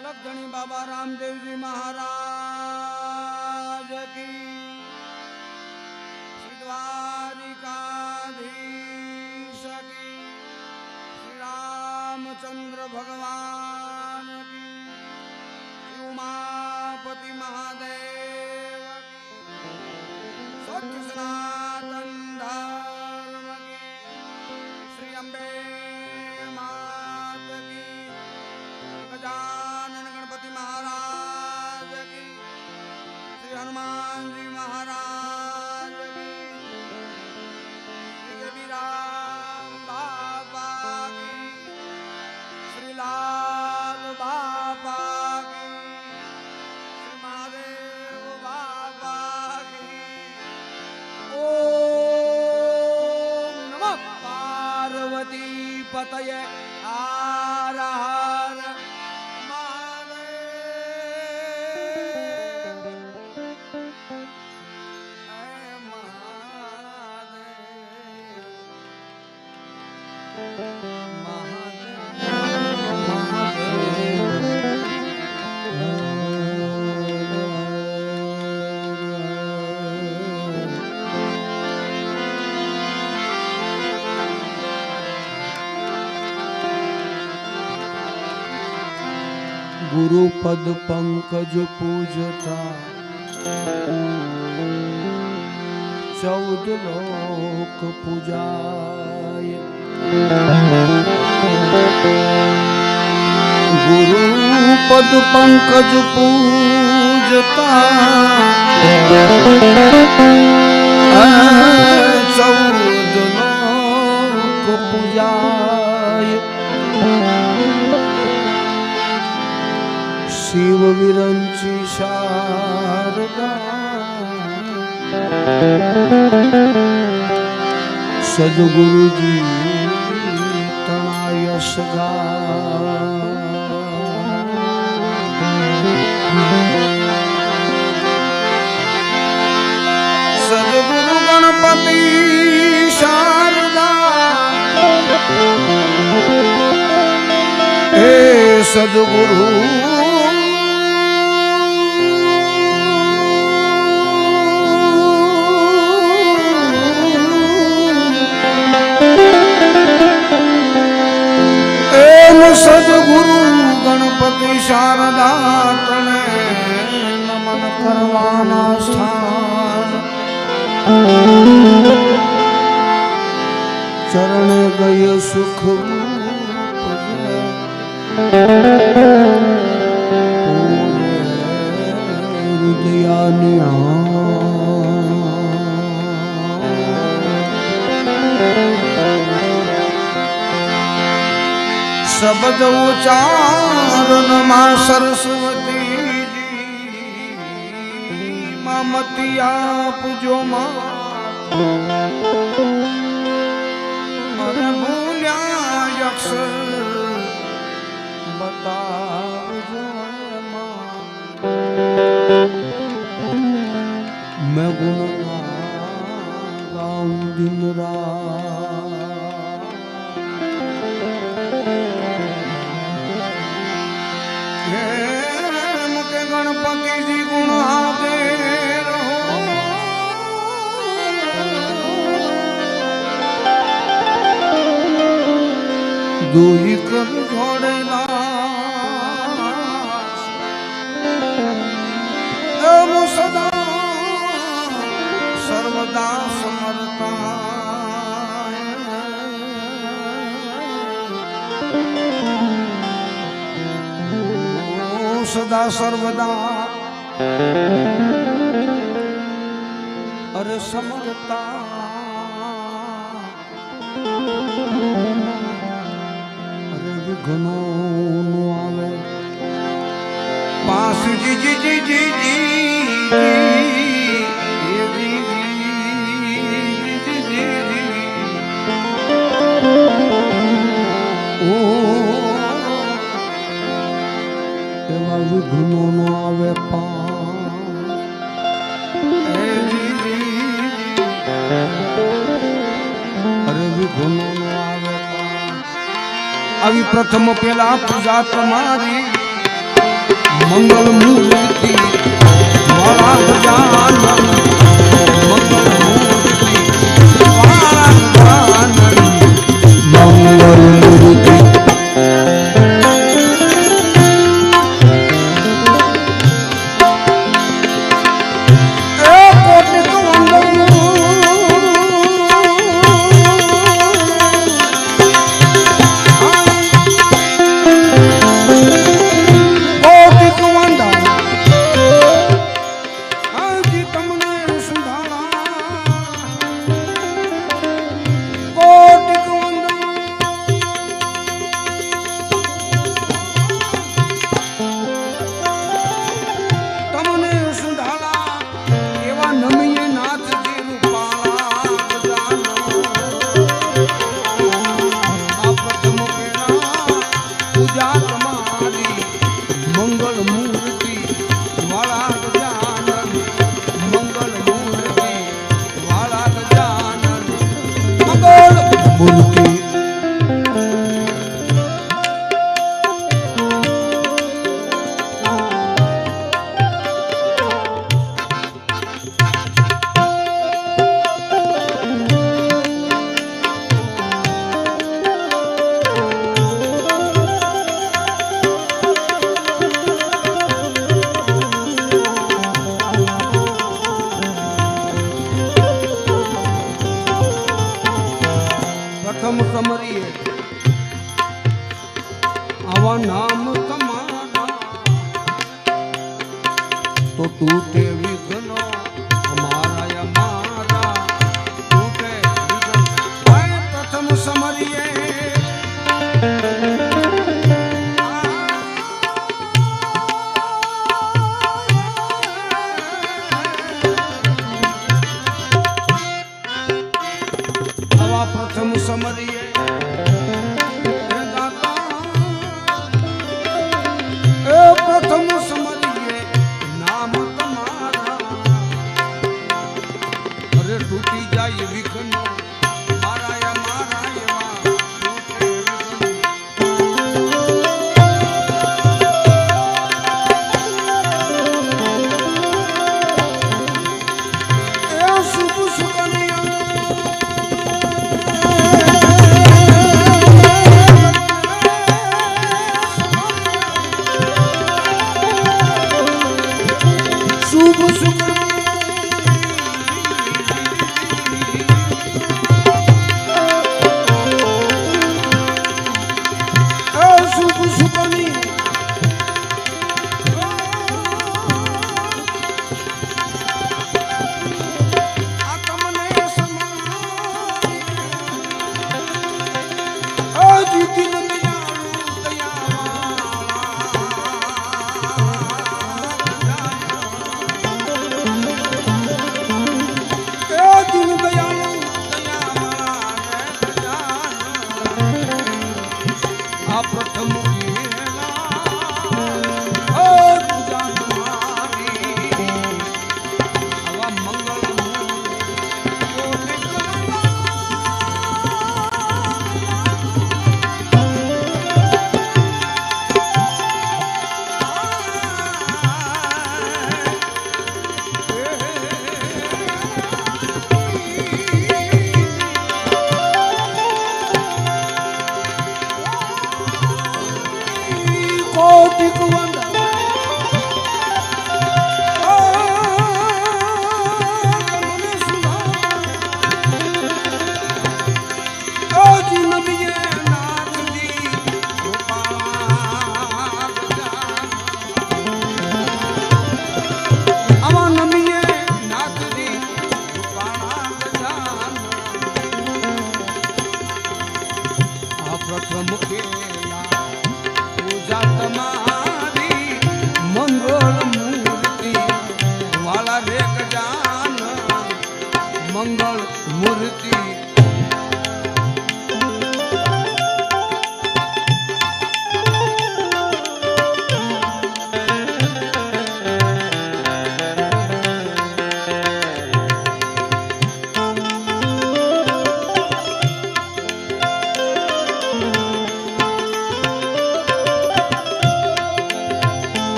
અલગ ધણી બાબા રામદેવજી મહારાજ કી. શ્રી દ્વારિકાધીશ કી. શ્રી રામચંદ્ર ભગવાન yeah. ગુરુપદ પંકજ પૂજતા. ચૌદ લોક પૂજાય. ગુરુપદ પંકજ પૂજતા. ચૌદ શિવ વિરંચી શારદા સદગુરુજી તણાય સદગુરુ ગણપતિ શારદા હે સદગુરુ એમ સદગુરુ ગણપતિ શારદા તને નમન કરવાના સ્થાન. ચરણે ગય સુખ શબ્દ ઉચ્ચારણ માં સરસ્વતી મામતી આપજો માં અરે ભૂલ્યા અક્ષર બતાવજો માં मैं गुण गाऊं दिन रात દોહી કર જોડેલા એમો સદા સર્વદા સમરતા સદા સર્વદા. અરે નો આવે. પાસ જી આવે અરે આવી પ્રથમ પેલા પૂજા તમારી મંગલ મૂર્તિ મારા ગજાનંદ આવા નામ તમારા તો તૂટે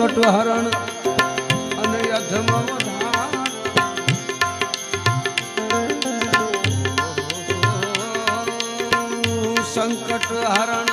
સંકટ હરણ અને અધમ સંકટ હરણ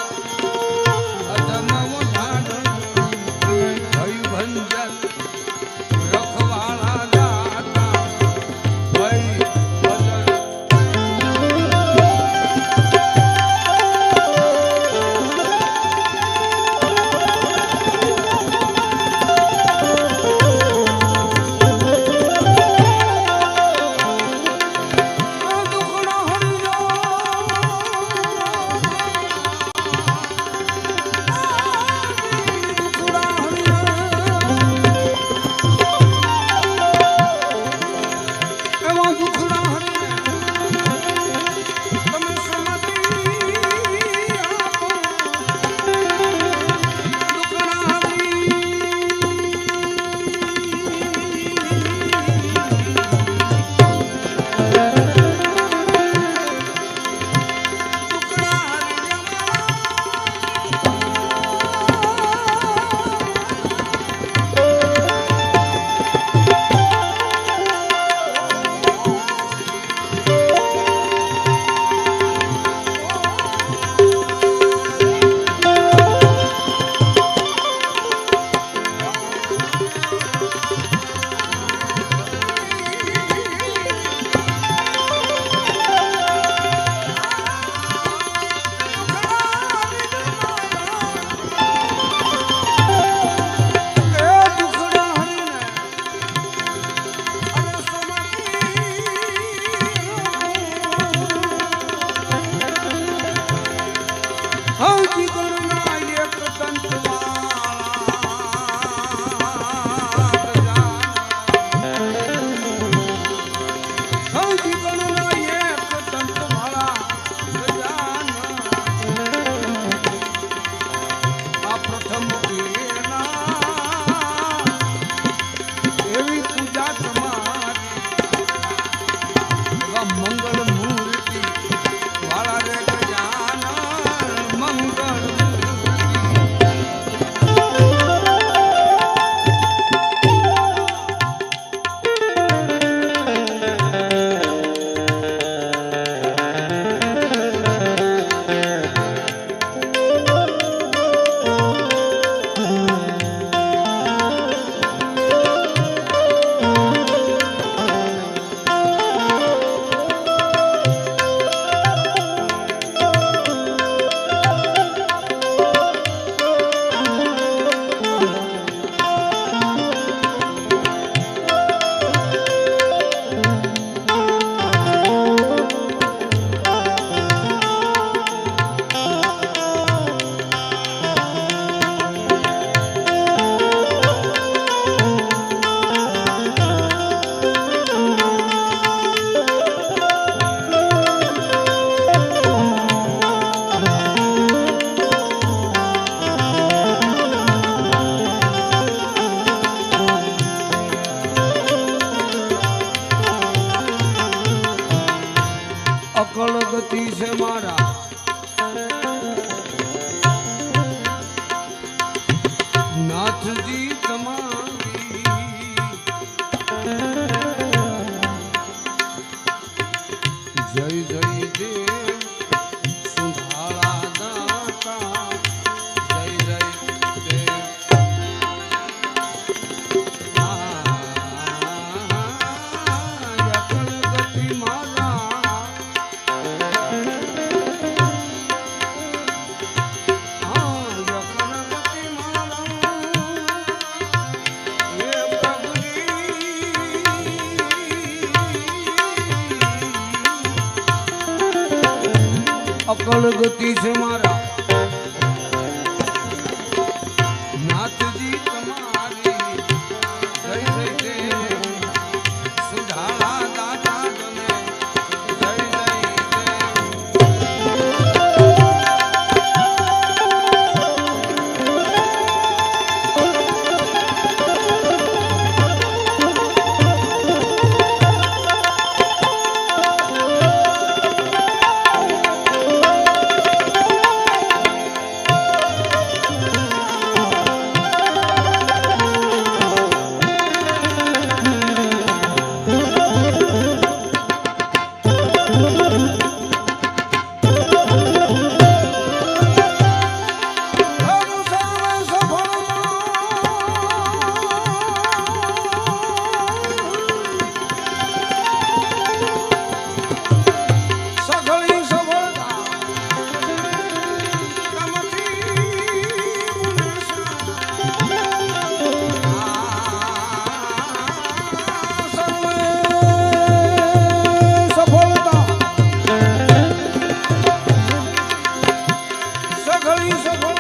sorriso agora.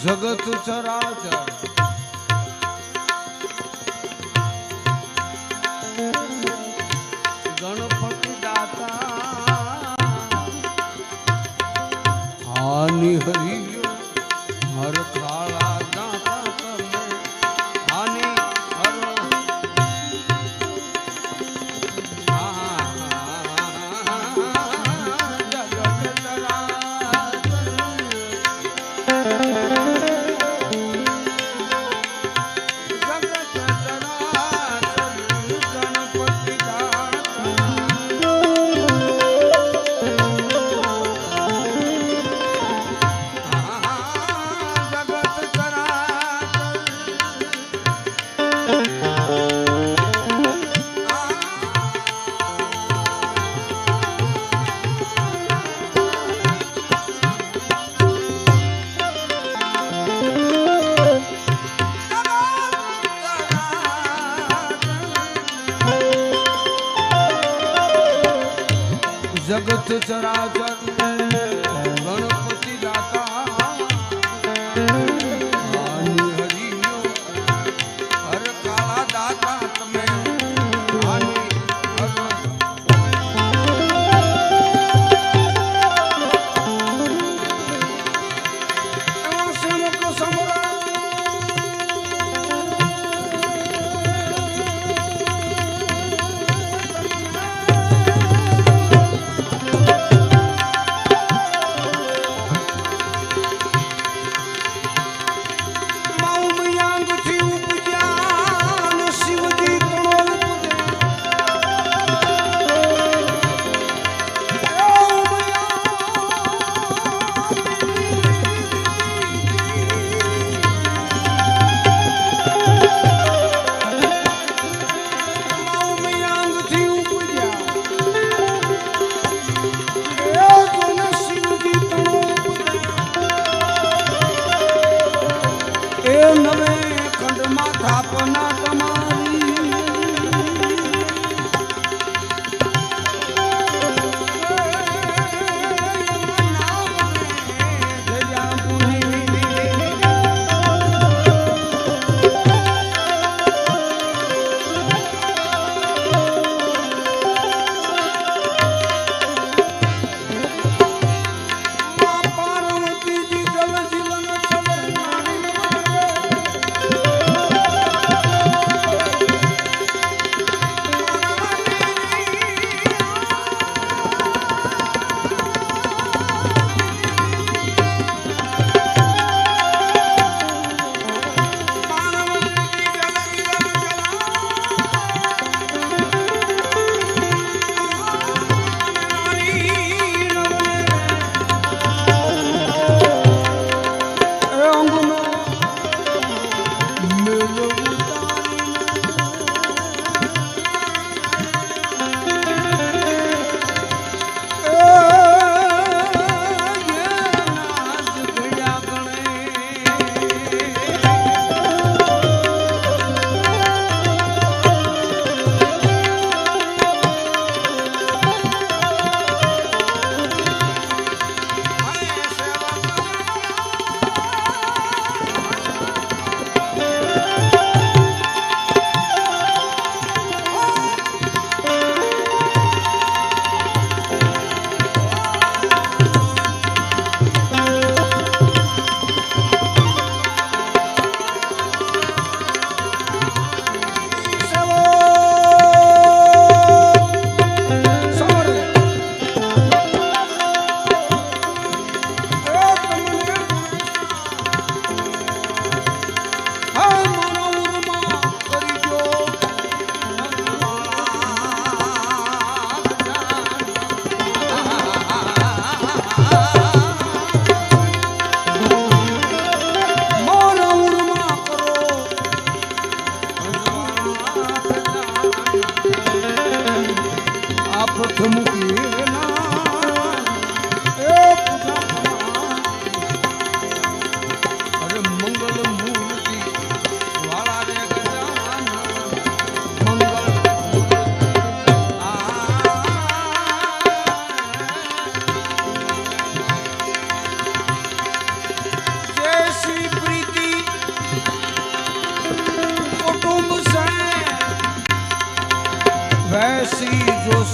જગત ચરાચર. ગણપતિ દાતા હાનિ હરી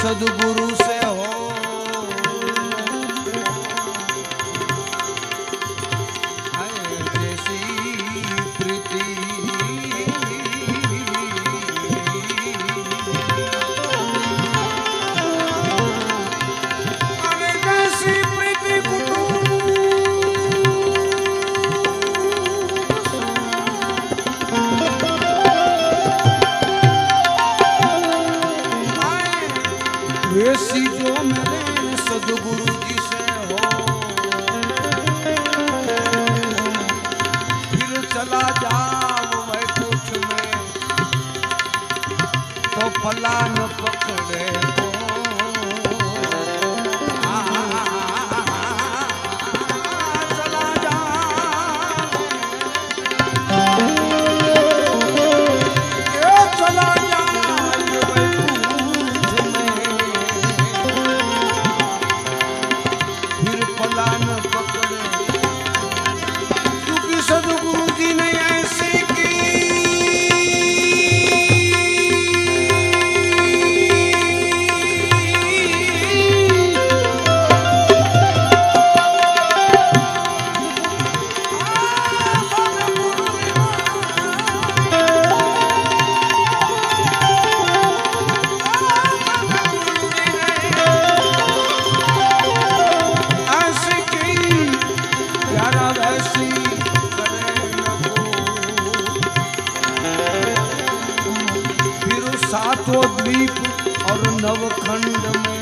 Sadhguru se सातो द्वीप और नवखंड में